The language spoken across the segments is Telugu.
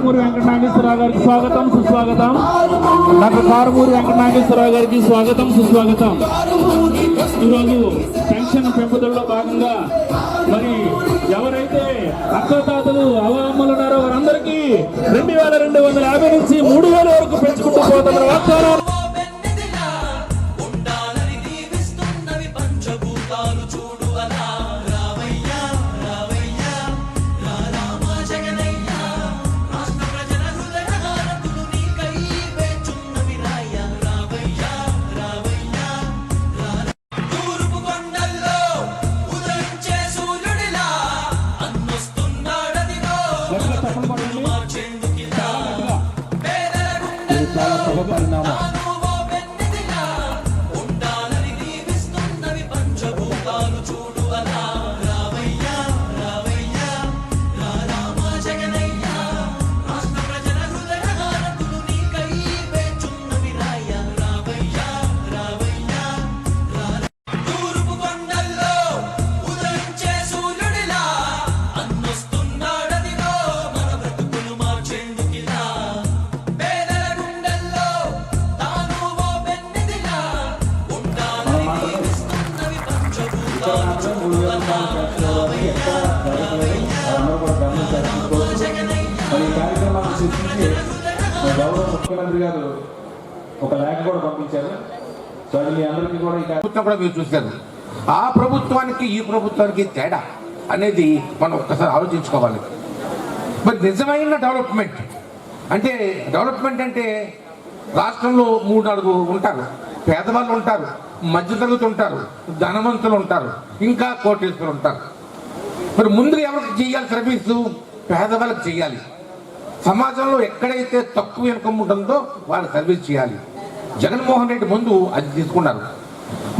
కారుమూరి వెంకట నాగేశ్వరరావు గారికి స్వాగతం సుస్వాగతం. డాక్టర్ కారుమూరి వెంకట నాగేశ్వరరావు గారికి స్వాగతం సుస్వాగతం. ఈరోజు పెన్షన్ పెంపుదలలో భాగంగా మరి ఎవరైతే అక్కతాతలు అవమ్మలు ఉన్నారో వారందరికీ రెండు వేల రెండు వందల యాభై నుంచి మూడు వేల వరకు పెంచుకుంటూ పోతున్నారు. వాగ్దానాలు చూడు అలా. now. ముఖ్యమంత్రి గారు ఒక లేఖ కూడా పంపించారు. సో అది మీ అందరికీ కూడా ఇక ప్రభుత్వం కూడా మీరు చూశారు ఆ ప్రభుత్వానికి ఈ ప్రభుత్వానికి తేడా అనేది మనం ఒక్కసారి ఆలోచించుకోవాలి. మరి నిజమైన డెవలప్మెంట్ అంటే డెవలప్మెంట్ అంటే రాష్ట్రంలో మూడు నాలుగు ఉంటారు. పేదవాళ్ళు ఉంటారు మధ్యతరగతి ఉంటారు ధనవంతులు ఉంటారు ఇంకా కోటేశ్వరులు ఉంటారు మరి ముందు ఎవరికి చేయాలి? సర్వీసు పేదవాళ్ళకి చేయాలి. సమాజంలో ఎక్కడైతే తక్కువ ఇన్కమ్ ఉంటుందో వాళ్ళు సర్వీస్ చేయాలి. జగన్మోహన్ రెడ్డి ముందు అది తీసుకున్నారు.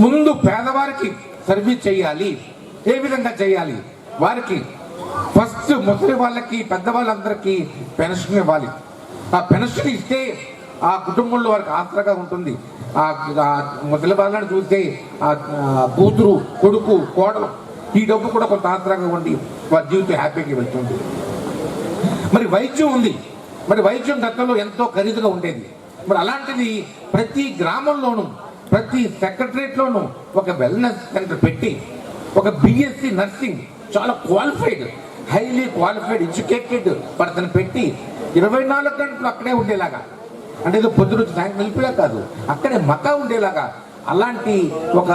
ముందు పేదవారికి సర్వీస్ చేయాలి. ఏ విధంగా చేయాలి? వారికి ఫస్ట్ ముసలి వాళ్ళకి పెద్దవాళ్ళందరికీ పెన్షన్ ఇవ్వాలి. ఆ పెన్షన్ ఇస్తే ఆ కుటుంబంలో వారికి ఆసరాగా ఉంటుంది. ఆ ముసలి వాళ్ళని చూస్తే ఆ ఆ కూతురు కొడుకు కోడలు ఈ డబ్బు కూడా కొంత ఆసరాగా ఉండి వారి జీవితం హ్యాపీగా వెళ్తుంది. మరి వైద్యం ఉంది. మరి వైద్యం గతంలో ఎంతో ఖరీదుగా ఉండేది. మరి అలాంటిది ప్రతి గ్రామంలోనూ ప్రతి సెక్రటరేట్లోనూ ఒక వెల్నెస్ సెంటర్ పెట్టి ఒక బిఎస్సి నర్సింగ్ చాలా qualified highly qualified educated person పెట్టి ఇరవై నాలుగు గంటలు అక్కడే ఉండేలాగా. అంటే ఏదో పొద్దు నుంచి సాయంత్రం నిలిపేలా కాదు అక్కడే మకా ఉండేలాగా. అలాంటి ఒక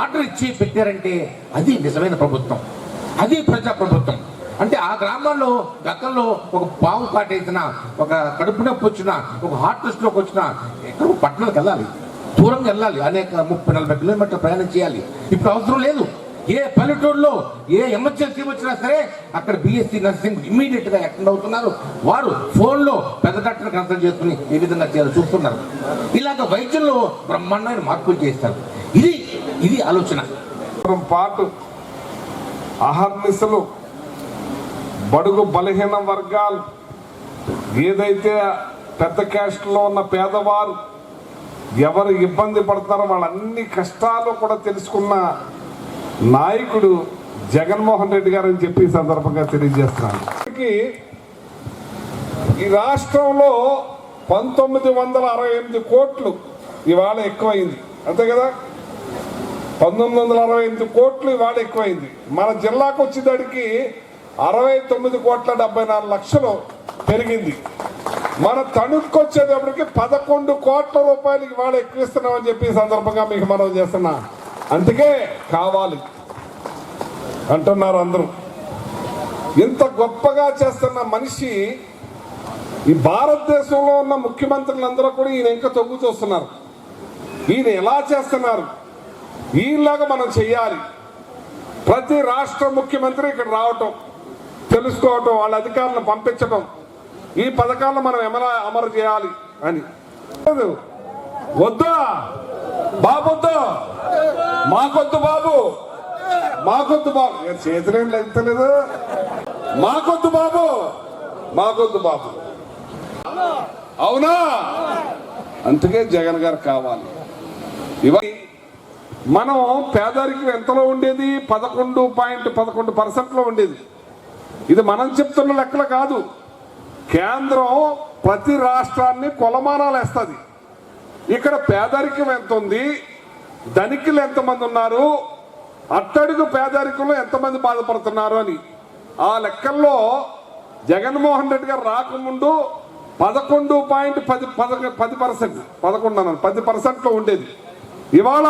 ఆర్డర్ ఇచ్చి పెట్టారంటే అది నిజమైన ప్రభుత్వం. అది ప్రజా ప్రభుత్వం అంటే ఆ గ్రామాల్లో గతంలో ఒక పాము కాటేసిన ఒక కడుపు నొప్పి వచ్చిన ఒక హార్ట్ స్ట్రోక్ వచ్చిన ఎక్కడ పట్టణాలకు వెళ్ళాలి. దూరంగా వెళ్ళాలి. అనేక ముప్పై నలభై కిలోమీటర్ ప్రయాణం చేయాలి. ఇప్పుడు అవసరం లేదు. ఏ పల్లెటూరులో ఏ ఎమర్జెన్సీ వచ్చినా సరే అక్కడ బీఎస్సీ నర్సింగ్ ఇమీడియట్గా అటెండ్ అవుతున్నారు. వారు ఫోన్లో పెద్ద డాక్టర్ కన్సల్ట్ చేసుకుని ఏ విధంగా చేయాలో చూస్తున్నారు. ఇలాగ వైద్యంలో బ్రహ్మాండమైన మార్పులు చేస్తారు. ఇది ఇది ఆలోచన. పాటు అహర్నిశలు బడుగు బలహీన వర్గాలు ఏదైతే పెద్ద క్యాస్ట్లో ఉన్న పేదవారు ఎవరు ఇబ్బంది పడతారో వాళ్ళ అన్ని కష్టాలు కూడా తెలుసుకున్న నాయకుడు జగన్మోహన్ రెడ్డి గారు అని చెప్పి సందర్భంగా తెలియజేస్తున్నాను. ఇప్పటికీ ఈ రాష్ట్రంలో పంతొమ్మిది వందల అరవై ఎనిమిది కోట్లు ఇవాళ ఎక్కువైంది. అంతే కదా? పంతొమ్మిది వందల అరవై ఎనిమిది కోట్లు ఇవాళ ఎక్కువైంది. మన జిల్లాకు వచ్చేదానికి అరవై తొమ్మిది కోట్ల డెబ్బై నాలుగు లక్షలు పెరిగింది. మన తణుక్కు వచ్చేటప్పటికి పదకొండు కోట్ల రూపాయలు ఇవాళ ఎక్కువిస్తున్నామని చెప్పి సందర్భంగా మీకు మనం చేస్తున్నా. అందుకే కావాలి. అంటున్నారు అందరూ. ఇంత గొప్పగా చేస్తున్న మనిషి ఈ భారతదేశంలో ఉన్న ముఖ్యమంత్రులందరూ కూడా ఈయన ఇంకా తొగ్గు చూస్తున్నారు. ఈయన ఎలా చేస్తున్నారు? ఈయనలాగా మనం చెయ్యాలి. ప్రతి రాష్ట్ర ముఖ్యమంత్రి ఇక్కడ రావటం. తెలుసుకోవటం వాళ్ళ అధికారులను పంపించడం ఈ పథకాలను మనం ఎమరా అమలు చేయాలి అని. లేదు. వద్దా? బాబొద్దు. మాకొద్దు బాబు. మాకొద్దు బాబు. చేతులేం లెంతలేదు మాకొద్దు బాబు. మాకొద్దు బాబు. అవునా? అందుకే జగన్ గారు కావాలి. ఇవన్నీ మనం పేదరికం ఎంతలో ఉండేది? పదకొండు పాయింట్ పదకొండు పర్సెంట్లో ఉండేది. ఇది మనం చెప్తున్న లెక్కలు కాదు. కేంద్రం ప్రతి రాష్ట్రాన్ని కొలమానాలు వేస్తుంది ఇక్కడ పేదరికం ఎంత ఉంది ధనికులు ఎంతమంది ఉన్నారు అట్టడుగు పేదరికంలో ఎంతమంది బాధపడుతున్నారు అని. ఆ లెక్కల్లో జగన్మోహన్ రెడ్డి గారు రాకముందు పదకొండు పాయింట్ పది పద పది పర్సెంట్ పదకొండు అన్నాను పది పర్సెంట్లో ఉండేది. ఇవాళ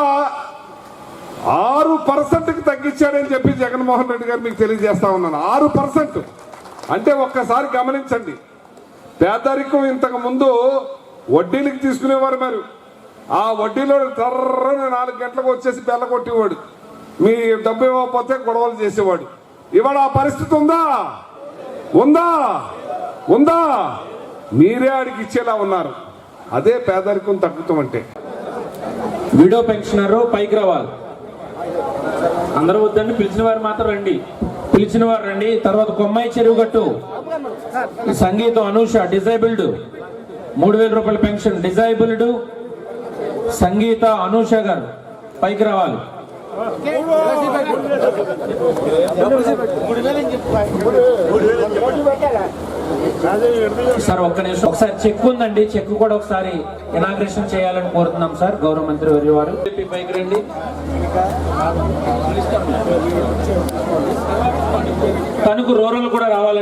ఆరు పర్సెంట్కి తగ్గించాడని చెప్పి జగన్మోహన్ రెడ్డి గారు మీకు తెలియజేస్తా ఉన్నాను. ఆరు పర్సెంట్. అంటే ఒక్కసారి గమనించండి. పేదరికం ఇంతకు ముందు వడ్డీలకి తీసుకునేవారు మరి. ఆ వడ్డీలో తర్రని నాలుగు గంటలకు వచ్చేసి బెల్ల కొట్టేవాడు. మీ డబ్బు ఇవ్వకపోతే గొడవలు చేసేవాడు. ఇవాళ ఆ పరిస్థితి ఉందా? ఉందా? ఉందా? మీరే ఆడికి ఇచ్చేలా ఉన్నారు. అదే పేదరికం తగ్గుతామంటే. విడో పెన్షనర్ పైకి రావాలి. అందరూ వద్దండి పిలిచిన వారు మాత్రం రండి. పిలిచిన వారు రండి. తర్వాత కొమ్మాయి చెరువు గట్టు సంగీతం అనూష డిజైబుల్డ్. మూడు వేల రూపాయల పెన్షన్ డిజైబుల్డ్. సంగీత అనూష గారు పైకి రావాలి. సార్ ఒక్క నిమిషం. ఒకసారి చెక్ ఉందండి. చెక్ కూడా ఒకసారి ఇనాగ్రేషన్ చేయాలని కోరుతున్నాం సార్. గౌరవ మంత్రి వర్య వారు. పైకి రండి. తణుకు రూరల్ కూడా రావాలండి.